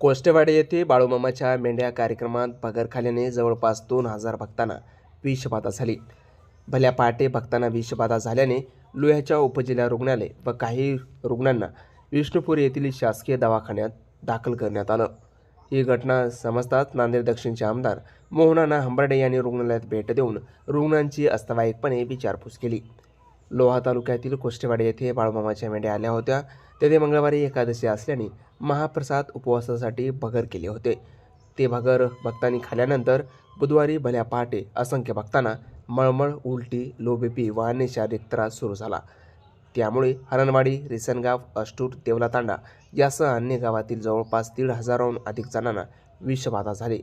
कोष्टेवाडी येथे बाळूमामाच्या मेंढ्या कार्यक्रमात पगरखाल्याने जवळपास दोन हजार भक्तांना विषबाधा झाली. भल्या पहाटे भक्तांना विषबाधा झाल्याने लोह्याच्या उपजिल्हा रुग्णालय व काही रुग्णांना विष्णुपूर येथील शासकीय दवाखान्यात दाखल करण्यात आलं. ही घटना समजताच नांदेड दक्षिणचे आमदार मोहनाना हंबर्डे यांनी रुग्णालयात भेट देऊन रुग्णांची अस्तवाईकपणे विचारपूस केली. लोहा तालुक्यातील कोष्टेवाडी येथे बाळूमामाच्या मेंढ्या आल्या होत्या. तेथे मंगळवारी एकादशी असल्याने महाप्रसाद उपवासासाठी भगर केले होते. ते भगर भक्तांनी खाल्यानंतर बुधवारी भल्या पहाटे असंख्य भक्तांना मळमळ उलटी लोबेपी व अन्य शारीरिक त्रास सुरू झाला. त्यामुळे हरणवाडी रिसनगाव अष्टूर देवलातांडा यासह अन्य गावातील जवळपास दीड हजाराहून अधिक जणांना विषबाधा झाली.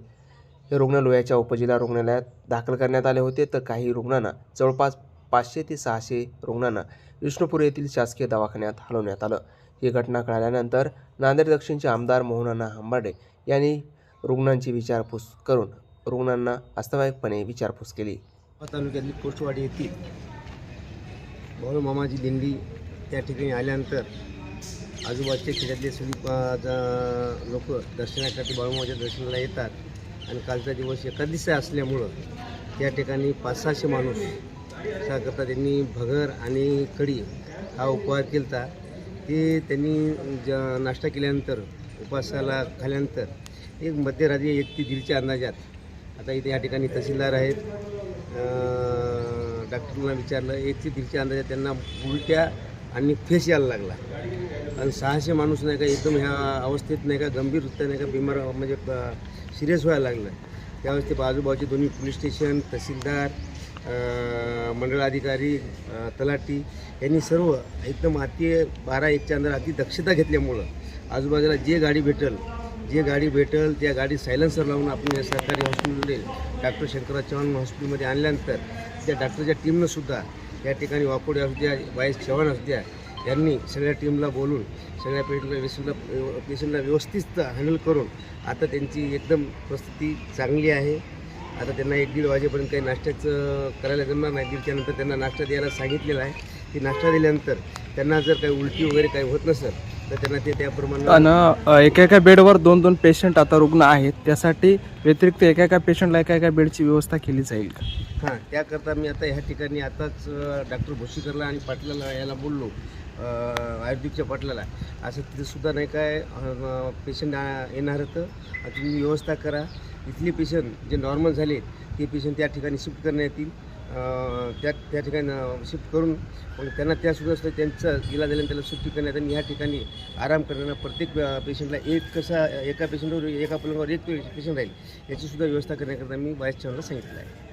हे रुग्ण लोह्याच्या उपजिल्हा रुग्णालयात दाखल करण्यात आले होते. तर काही रुग्णांना जवळपास पाचशे ते सहाशे रुग्णांना विष्णुपूर येथील शासकीय दवाखान्यात हलवण्यात आलं. ही घटना कळाल्यानंतर नांदेड दक्षिणचे आमदार मोहनाना हंबाडे यांनी रुग्णांची विचारपूस करून रुग्णांना अस्तवाईकपणे विचारपूस केली. तालुक्यातील कोष्टवाडी येथील भाऊ मामाची दिंडी त्या ठिकाणी आल्यानंतर आजूबाजूच्या खेड्यातले सगळी लोक दर्शनासाठी बाळूमामाच्या दर्शनाला येतात. आणि कालचा दिवस एकादशी असल्यामुळं त्या ठिकाणी पाच सहाशे माणूस करता त्यांनी भगर आणि कढी हा उपहार केला ते त्यांनी ज नाश्ता केल्यानंतर उपवासाला खाल्यानंतर एक मध्यरात्री एक ते दीडच्या अंदाजात आता इथे या ठिकाणी तहसीलदार आहेत डॉक्टरांना विचारलं एक ते दीडच्या अंदाजात त्यांना उलट्या आणि फेस यायला लागला. आणि सहाशे माणूस नाही का एकदम ह्या अवस्थेत नाही का गंभीर नाही का बिमार म्हणजे सिरियस व्हायला लागलं. त्यावेळेस ते आजूबाजूचे दोन्ही पोलीस स्टेशन तहसीलदार मंडळाधिकारी तलाटी यांनी सर्व एकदम अति बारा एकच्या अंदर अति दक्षता घेतल्यामुळं आजूबाजूला जे गाडी भेटेल जे गाडी भेटेल त्या गाडी सायलेन्सर लावून आपण या सरकारी हॉस्पिटलमध्ये डॉक्टर शंकरराव चव्हाण हॉस्पिटलमध्ये आणल्यानंतर त्या डॉक्टरच्या टीमनंसुद्धा या ठिकाणी वाकोडे असू द्या वाईस चव्हाण असू द्या यांनी सगळ्या टीमला बोलून सगळ्या पेशंटला पेशंटला पेशंटला व्यवस्थित हँडल करून आता त्यांची एकदम परिस्थिती चांगली आहे. आता त्यांना एक दीड वाजेपर्यंत काही नाश्त्याचं करायला जमणार नाही. दीडच्या नंतर त्यांना नाश्ता द्यायला सांगितलेला आहे. की नाश्ता दिल्यानंतर त्यांना जर काही उलटी वगैरे काही होत नसेल तर त्यांना ते त्याप्रमाणे आणि एका एका बेडवर दोन दोन पेशंट आता रुग्ण आहेत. त्यासाठी व्यतिरिक्त एका एका पेशंटला एका एका बेडची व्यवस्था केली जाईल का? हां त्याकरता मी आता ह्या ठिकाणी आताच डॉक्टर भोशीकरला आणि पाटलाला याला बोललो. आयुर्वेदिकच्या पाटलाला असं तिथंसुद्धा नाही काय पेशंट येणार होतं आणि तुम्ही व्यवस्था करा. इथले पेशंट जे नॉर्मल झाले ते पेशंट त्या ठिकाणी शिफ्ट करण्यात येतील. त्या त्या ठिकाणी शिफ्ट करून मग त्यांना त्यासुद्धा असतं त्यांचा इलाज झाल्याने त्याला सुट्टी करण्यात आणि ह्या ठिकाणी आराम करण्याला प्रत्येक पेशंटला एक कसा एका पेशंटवर एका पलंगावर एक पेशंट राहील याचीसुद्धा व्यवस्था करण्याकरता मी वाईस चॅनलला सांगितलं आहे.